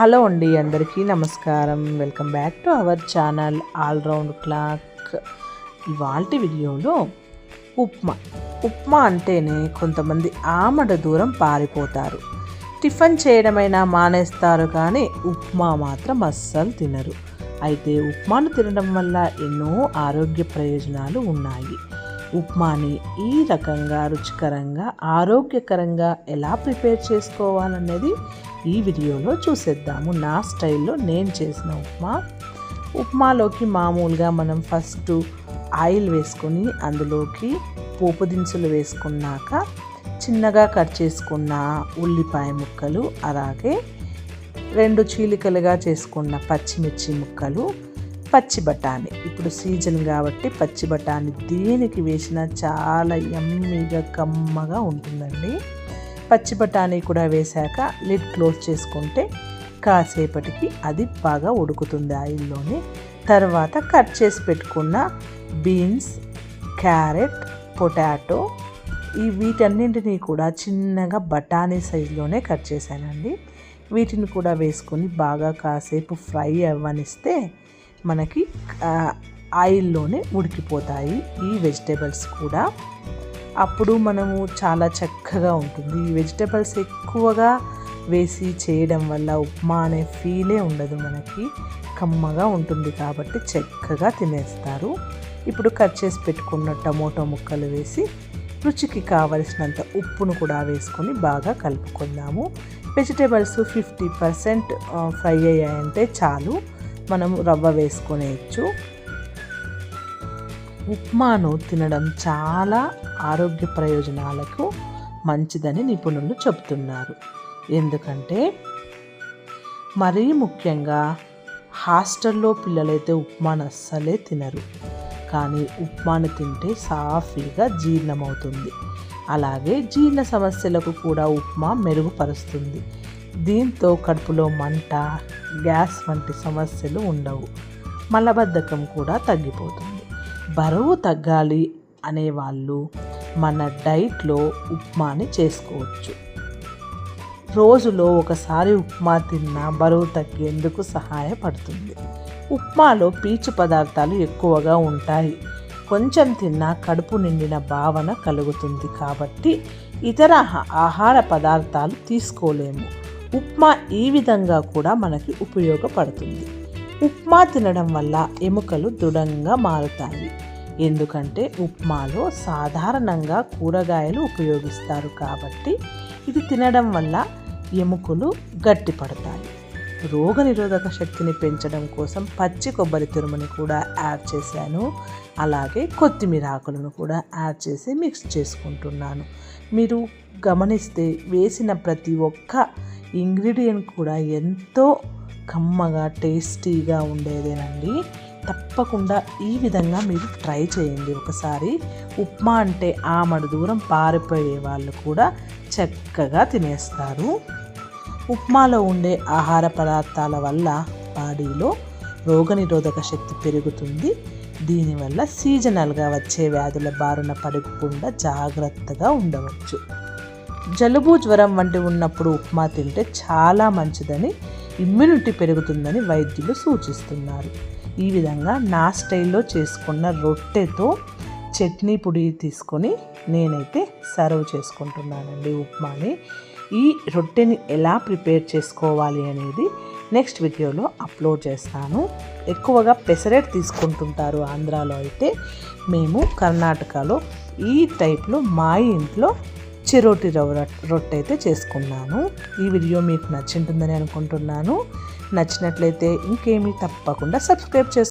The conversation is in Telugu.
హలో అండి అందరికీ నమస్కారం. Welcome back to our channel all round clock ఇవాల్టి వీడియోలో ఉప్మా. ఉప్మా అంటేనే కొంతమంది ఆమడ దూరం పారిపోతారు. టిఫిన్ చేయడమైనా మానేస్తారు కానీ ఉప్మా మాత్రం అస్సలు తినరు. అయితే ఉప్మాను తినడం వల్ల ఎన్నో ఆరోగ్య ప్రయోజనాలు ఉన్నాయి. ఉప్మాని ఈ రకంగా రుచికరంగా ఆరోగ్యకరంగా ఎలా ప్రిపేర్ చేసుకోవాలనేది ఈ వీడియోలో చూసేద్దాము. నా స్టైల్లో నేను చేసిన ఉప్మా. ఉప్మాలోకి మామూలుగా మనం ఫస్ట్ ఆయిల్ వేసుకొని అందులోకి పోపు దినుసులు వేసుకున్నాక చిన్నగా కట్ చేసుకున్న ఉల్లిపాయ ముక్కలు అలాగే రెండు చీలికలుగా చేసుకున్న పచ్చిమిర్చి ముక్కలు పచ్చి బఠానీ. ఇప్పుడు సీజన్ కాబట్టి పచ్చి బఠానీ దేనికి వేసినా చాలా యమ్మీగా కమ్మగా ఉంటుందండి. పచ్చి బఠానీ కూడా వేశాక లిడ్ క్లోజ్ చేసుకుంటే కాసేపటికి అది బాగా ఉడుకుతుంది ఆయిల్లోనే. తర్వాత కట్ చేసి పెట్టుకున్న బీన్స్ క్యారెట్ పొటాటో ఈ వీటన్నింటినీ కూడా చిన్నగా బఠానీ సైజులోనే కట్ చేశానండి. వీటిని కూడా వేసుకొని బాగా కాసేపు ఫ్రై అవ్వనిస్తే మనకి ఆయిల్లోనే ఉడికిపోతాయి ఈ వెజిటేబుల్స్ కూడా. అప్పుడు మనము చాలా చక్కగా ఉంటుంది. ఈ వెజిటేబుల్స్ ఎక్కువగా వేసి చేయడం వల్ల ఉప్మా అనే ఫీలే ఉండదు మనకి. కమ్మగా ఉంటుంది కాబట్టి చక్కగా తినేస్తారు. ఇప్పుడు కట్ చేసి పెట్టుకున్న టమోటో ముక్కలు వేసి రుచికి కావలసినంత ఉప్పును కూడా వేసుకొని బాగా కలుపుకుందాము. వెజిటేబుల్స్ ఫిఫ్టీ పర్సెంట్ ఫ్రై అయ్యాయంటే చాలు. మనం రవ్వ వేసుకునేయచ్చు ఉప్మాను తినడం చాలా ఆరోగ్య ప్రయోజనాలకు మంచిదని నిపుణులు చెబుతున్నారు. ఎందుకంటే మరీ ముఖ్యంగా హాస్టల్లో పిల్లలైతే ఉప్మాను అస్సలే తినరు. కానీ ఉప్మాను తింటే సాఫీగా జీర్ణమవుతుంది. అలాగే జీర్ణ సమస్యలకు కూడా ఉప్మా మెరుగుపరుస్తుంది. దీంతో కడుపులో మంట గ్యాస్ వంటి సమస్యలు ఉండవు. మలబద్ధకం కూడా తగ్గిపోతుంది. బరువు తగ్గాలి అనేవాళ్ళు మన డైట్లో ఉప్మాని చేసుకోవచ్చు. రోజులో ఒకసారి ఉప్మా తిన్నా బరువు తగ్గేందుకు సహాయపడుతుంది. ఉప్మాలో పీచు పదార్థాలు ఎక్కువగా ఉంటాయి. కొంచెం తిన్నా కడుపు నిండిన భావన కలుగుతుంది కాబట్టి ఇతర ఆహార పదార్థాలు తీసుకోలేము. ఉప్మా ఈ విధంగా కూడా మనకి ఉపయోగపడుతుంది. ఉప్మా తినడం వల్ల ఎముకలు దృఢంగా మారుతాయి. ఎందుకంటే ఉప్మాలో సాధారణంగా కూరగాయలు ఉపయోగిస్తారు కాబట్టి ఇది తినడం వల్ల ఎముకలు గట్టిపడతాయి రోగనిరోధక శక్తిని పెంచడం కోసం పచ్చి కొబ్బరి తురుముని కూడా యాడ్ చేశాను. అలాగే కొత్తిమీర ఆకులను కూడా యాడ్ చేసి మిక్స్ చేసుకుంటున్నాను. మీరు గమనిస్తే వేసిన ప్రతి ఒక్క ఇంగ్రీడియంట్ కూడా ఎంతో కమ్మగా టేస్టీగా ఉండేదేనండి. తప్పకుండా ఈ విధంగా మీరు ట్రై చేయండి ఒకసారి. ఉప్మా అంటే ఆమడు దూరం పారిపోయే వాళ్ళు కూడా చక్కగా తినేస్తారు. ఉప్మాలో ఉండే ఆహార పదార్థాల వల్ల బాడీలో రోగనిరోధక శక్తి పెరుగుతుంది. దీనివల్ల సీజనల్గా వచ్చే వ్యాధుల బారిన పడకుండా జాగ్రత్తగా ఉండవచ్చు. జలుబు జ్వరం వంటి ఉన్నప్పుడు ఉప్మా తింటే చాలా మంచిదని ఇమ్యూనిటీ పెరుగుతుందని వైద్యులు సూచిస్తున్నారు. ఈ విధంగా నా స్టైల్లో చేసుకున్న రొట్టెతో చట్నీ పొడి తీసుకొని నేనైతే సర్వ్ చేసుకుంటున్నానండి ఉప్మాని. ఈ రొట్టెని ఎలా ప్రిపేర్ చేసుకోవాలి అనేది నెక్స్ట్ వీడియోలో అప్లోడ్ చేస్తాను. ఎక్కువగా పెసరెట్ తీసుకుంటుంటారు ఆంధ్రాలో అయితే. మేము కర్ణాటకలో ఈ టైప్లో మా ఇంట్లో చిరోటి రవ్వ రొట్టె అయితే చేసుకున్నాను. ఈ వీడియో మీకు నచ్చింటుందని అనుకుంటున్నాను. నచ్చినట్లయితే ఇంకేమీ తప్పకుండా సబ్స్క్రైబ్ చేసుకో